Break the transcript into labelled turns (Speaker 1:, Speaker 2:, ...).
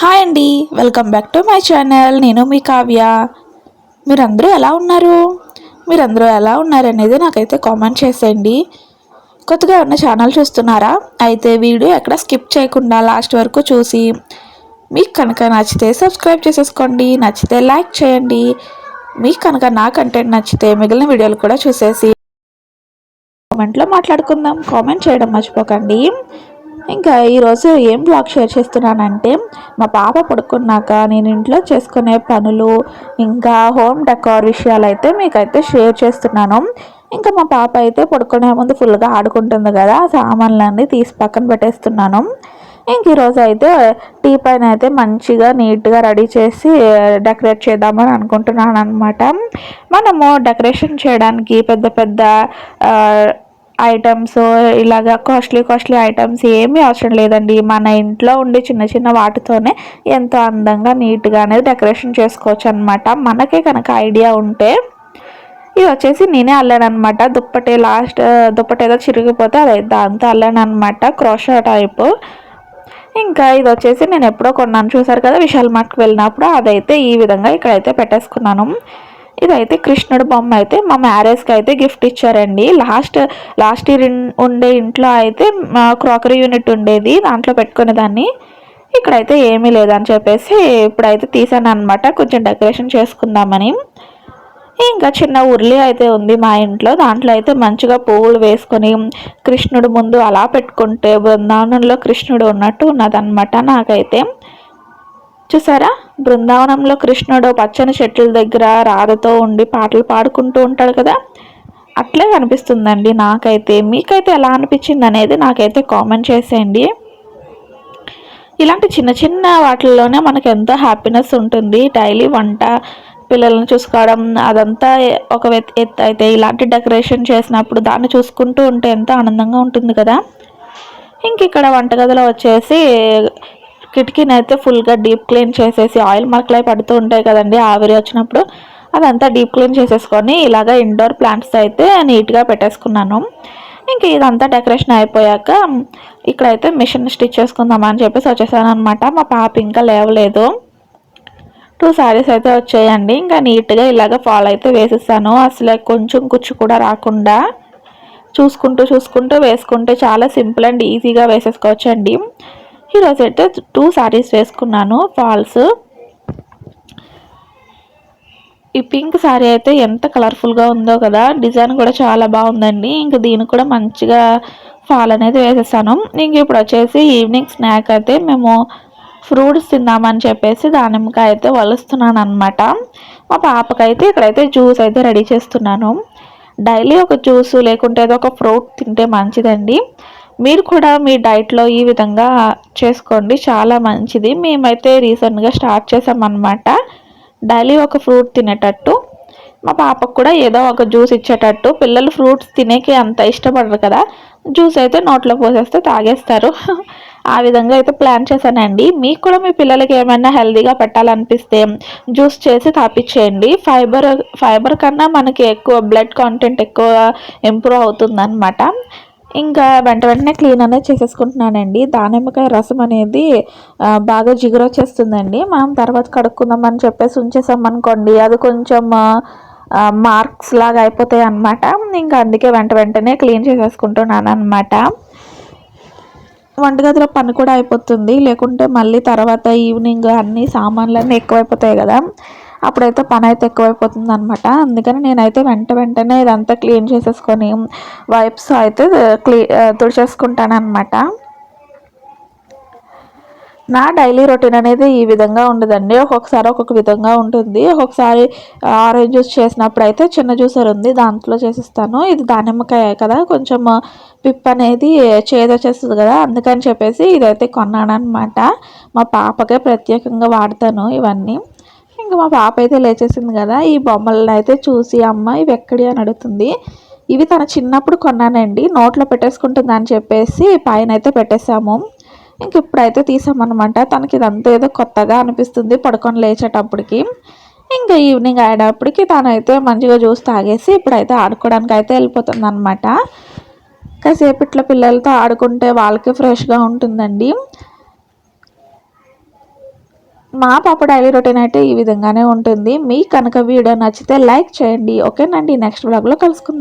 Speaker 1: Hi అండి welcome back to my channel. నేను మీ కావ్య. మీరందరూ ఎలా ఉన్నారు? మీరందరూ ఎలా ఉన్నారు అనేది నాకైతే కామెంట్ చేసేయండి. కొత్తగా ఉన్న ఛానల్ చూస్తున్నారా? అయితే వీడియో ఎక్కడ స్కిప్ చేయకుండా లాస్ట్ వరకు చూసి మీకు కనుక నచ్చితే సబ్స్క్రైబ్ చేసేసుకోండి నచ్చితే లైక్ చేయండి మీకు కనుక నా కంటెంట్ నచ్చితే మిగిలిన వీడియోలు కూడా చూసేసి కామెంట్లో మాట్లాడుకుందాం. కామెంట్ చేయడం మర్చిపోకండి. ఇంకా ఈరోజు ఏం బ్లాగ్ షేర్ చేస్తున్నానంటే మా పాప పడుకున్నాక నేను ఇంట్లో చేసుకునే పనులు ఇంకా హోమ్ డెకార్ విషయాలు అయితే మీకైతే షేర్ చేస్తున్నాను. ఇంకా మా పాప అయితే పడుకునే ముందు ఫుల్గా ఆడుకుంటుంది కదా ఆ సామాన్లన్నీ తీసి పక్కన పెట్టేస్తున్నాను. ఇంక ఈరోజు అయితే టీ పైన అయితే మంచిగా నీట్గా రెడీ చేసి డెకరేట్ చేద్దామని అనుకుంటున్నాను అనమాట మనము డెకరేషన్ చేయడానికి పెద్ద పెద్ద ఐటమ్స్ ఇలాగా కాస్ట్లీ కాస్ట్లీ ఐటమ్స్ ఏమీ అవసరం లేదండి. మన ఇంట్లో ఉండే చిన్న చిన్న వాటితోనే ఎంతో అందంగా నీట్గా అనేది డెకరేషన్ చేసుకోవచ్చు అనమాట మనకే కనుక ఐడియా ఉంటే ఇది వచ్చేసి నేనే అల్లాను అనమాట దుప్పటి లాస్ట్ దుప్పటి ఏదో చిరిగిపోతే అది దాంతో అల్లాను అనమాట క్రోషా టైప్ ఇంకా ఇది వచ్చేసి నేను ఎప్పుడో కొన్నాను. చూసారు కదా విశాల్ మార్ట్కి వెళ్ళినప్పుడు అదైతే ఈ విధంగా ఇక్కడైతే పెట్టేసుకున్నాను. ఇదైతే కృష్ణుడు బొమ్మ అయితే మా మ్యారేజ్కి అయితే గిఫ్ట్ ఇచ్చారండి. లాస్ట్ లాస్ట్ ఇయర్ ఉండే ఇంట్లో అయితే క్రాకరీ యూనిట్ ఉండేది దాంట్లో పెట్టుకునేదాన్ని ఇక్కడైతే ఏమీ లేదని చెప్పేసి ఇప్పుడైతే తీసాను అనమాట కొంచెం డెకరేషన్ చేసుకుందామని. ఇంకా చిన్న ఉర్లి అయితే ఉంది మా ఇంట్లో దాంట్లో అయితే మంచిగా పువ్వులు వేసుకొని కృష్ణుడు ముందు అలా పెట్టుకుంటే బృందావనంలో కృష్ణుడు ఉన్నట్టు ఉన్నదన్నమాట నాకైతే. చూసారా? బృందావనంలో కృష్ణుడు పచ్చని చెట్ల దగ్గర రాధతో ఉండి పాటలు పాడుకుంటూ ఉంటాడు కదా? అట్లే అనిపిస్తుందండి నాకైతే. మీకైతే ఎలా అనిపించింది అనేది నాకైతే కామెంట్ చేసేయండి. ఇలాంటి చిన్న చిన్న వాటిల్లోనే మనకు ఎంతో హ్యాపీనెస్ ఉంటుంది. డైలీ వంట పిల్లల్ని చూసుకోవడం అదంతా ఒక ఎత్తు అయితే ఇలాంటి డెకరేషన్ చేసినప్పుడు దాన్ని చూసుకుంటూ ఉంటే ఎంతో ఆనందంగా ఉంటుంది కదా? ఇంక ఇక్కడ వంటగదిలో వచ్చేసి కిటికీని అయితే ఫుల్గా డీప్ క్లీన్ చేసేసి ఆయిల్ మార్కులు అయి పడుతూ ఉంటాయి కదండి ఆవిరి వచ్చినప్పుడు. అదంతా డీప్ క్లీన్ చేసేసుకొని ఇలాగ ఇండోర్ ప్లాంట్స్ అయితే నీట్గా పెట్టేసుకున్నాను. ఇంక ఇదంతా డెకరేషన్ అయిపోయాక ఇక్కడైతే మిషన్ స్టిచ్ చేసుకుందామని చెప్పేసి వచ్చేసాను అనమాట మా పాప ఇంకా లేవలేదు. టూ శారీస్ అయితే వచ్చాయండి. ఇంకా నీట్గా ఇలాగ ఫాల్ అయితే వేసేసాను. అసలు కొంచెం కుచ్చు కూడా రాకుండా చూసుకుంటూ చూసుకుంటూ వేసుకుంటే చాలా సింపుల్ అండ్ ఈజీగా వేసేసుకోవచ్చండి. ఈరోజు అయితే టూ శారీస్ వేసుకున్నాను ఫాల్స్ ఈ పింక్ శారీ అయితే ఎంత కలర్ఫుల్గా ఉందో కదా డిజైన్ కూడా చాలా బాగుందండి. ఇంక దీనికి కూడా మంచిగా ఫాల్ అనేది వేసేసాను. ఇంక ఇప్పుడు వచ్చేసి ఈవినింగ్ స్నాక్ అయితే మేము ఫ్రూట్స్ తిందామని చెప్పేసి దానిమ్మకాయ అయితే వలుస్తున్నాను అనమాట మా పాపకైతే ఇక్కడైతే జ్యూస్ అయితే రెడీ చేస్తున్నాను. డైలీ ఒక జ్యూస్ లేకుంటే ఏదో ఒక ఫ్రూట్ తింటే మంచిదండి. మీరు కూడా మీ డైట్లో ఈ విధంగా చేసుకోండి. చాలా మంచిది. మేమైతే రీసెంట్గా స్టార్ట్ చేసామన్నమాట. డైలీ ఒక ఫ్రూట్ తినేటట్టు. మా పాపకు కూడా ఏదో ఒక జ్యూస్ ఇచ్చేటట్టు. పిల్లలు ఫ్రూట్స్ తినేకి అంత ఇష్టపడరు కదా. జ్యూస్ అయితే నోట్లో పోసేస్తే తాగేస్తారు. ఆ విధంగా అయితే ప్లాన్ చేశానండి. మీకు కూడా మీ పిల్లలకి ఏమైనా హెల్దీగా పెట్టాలనిపిస్తే జ్యూస్ చేసి తాపించేయండి ఫైబర్ ఫైబర్ కన్నా మనకి ఎక్కువ బ్లడ్ కాంటెంట్ ఎక్కువ ఇంప్రూవ్ అవుతుందన్నమాట. ఇంకా వెంట వెంటనే క్లీన్ అనేది చేసేసుకుంటున్నానండి. దానిమ్మకాయ రసం అనేది బాగా జిగురు వచ్చేస్తుందండి. మనం తర్వాత కడుక్కుందాం అని చెప్పేసి ఉంచేసాం అనుకోండి అది కొంచెం మార్క్స్ లాగా అయిపోతాయి అనమాట ఇంకా అందుకే వెంట వెంటనే క్లీన్ చేసేసుకుంటున్నాను అనమాట వంటగదిలో పని కూడా అయిపోతుంది. లేకుంటే మళ్ళీ తర్వాత ఈవినింగ్ అన్ని సామాన్లన్నీ ఎక్కువైపోతాయి కదా. అప్పుడైతే పని అయితే ఎక్కువైపోతుంది అనమాట అందుకని నేనైతే వెంట వెంటనే ఇదంతా క్లీన్ చేసేసుకొని వైప్స్ అయితే క్లీ తుడిచేసుకుంటాను అనమాట నా డైలీ రొటీన్ అనేది ఈ విధంగా ఉండదండి. ఒక్కొక్కసారి ఒక్కొక్క విధంగా ఉంటుంది. ఒక్కొక్కసారి ఆరెంజ్ జ్యూస్ చేసినప్పుడు అయితే చిన్న జ్యూసర్ ఉంది దాంట్లో చేసిస్తాను. ఇది దానిమ్మకాయ కదా కొంచెం పిప్ అనేది చేదొచ్చేస్తుంది కదా అందుకని చెప్పేసి ఇదైతే కొన్నాను అనమాట మా పాపకే ప్రత్యేకంగా వాడతాను ఇవన్నీ. ఇంకా మా పాప అయితే లేచేసింది కదా ఈ బొమ్మలను అయితే చూసి అమ్మ ఇవి ఎక్కడి? అని అడుగుతుంది. ఇవి తన చిన్నప్పుడు కొన్నానండి నోట్లో పెట్టేసుకుంటుంది అని చెప్పేసి పైన అయితే పెట్టేశాము. ఇంక ఇప్పుడైతే తీసామన్నమాట. తనకి ఇదంతా ఏదో కొత్తగా అనిపిస్తుంది పడుకొని లేచేటప్పటికి. ఇంకా ఈవినింగ్ అయ్యేటప్పటికి తనైతే మంచిగా జ్యూస్ తాగేసి ఇప్పుడైతే ఆడుకోవడానికి అయితే వెళ్ళిపోతుంది అనమాట కాసేపు ఇట్లా పిల్లలతో ఆడుకుంటే వాళ్ళకి ఫ్రెష్గా ఉంటుందండి. మా పాప డైలీ రొటీన్ అయితే ఈ విధంగానే ఉంటుంది. మీకు కనుక వీడియో నచ్చితే లైక్ చేయండి. ఓకేనండి. నెక్స్ట్ బ్లాగ్లో కలుసుకుందాం.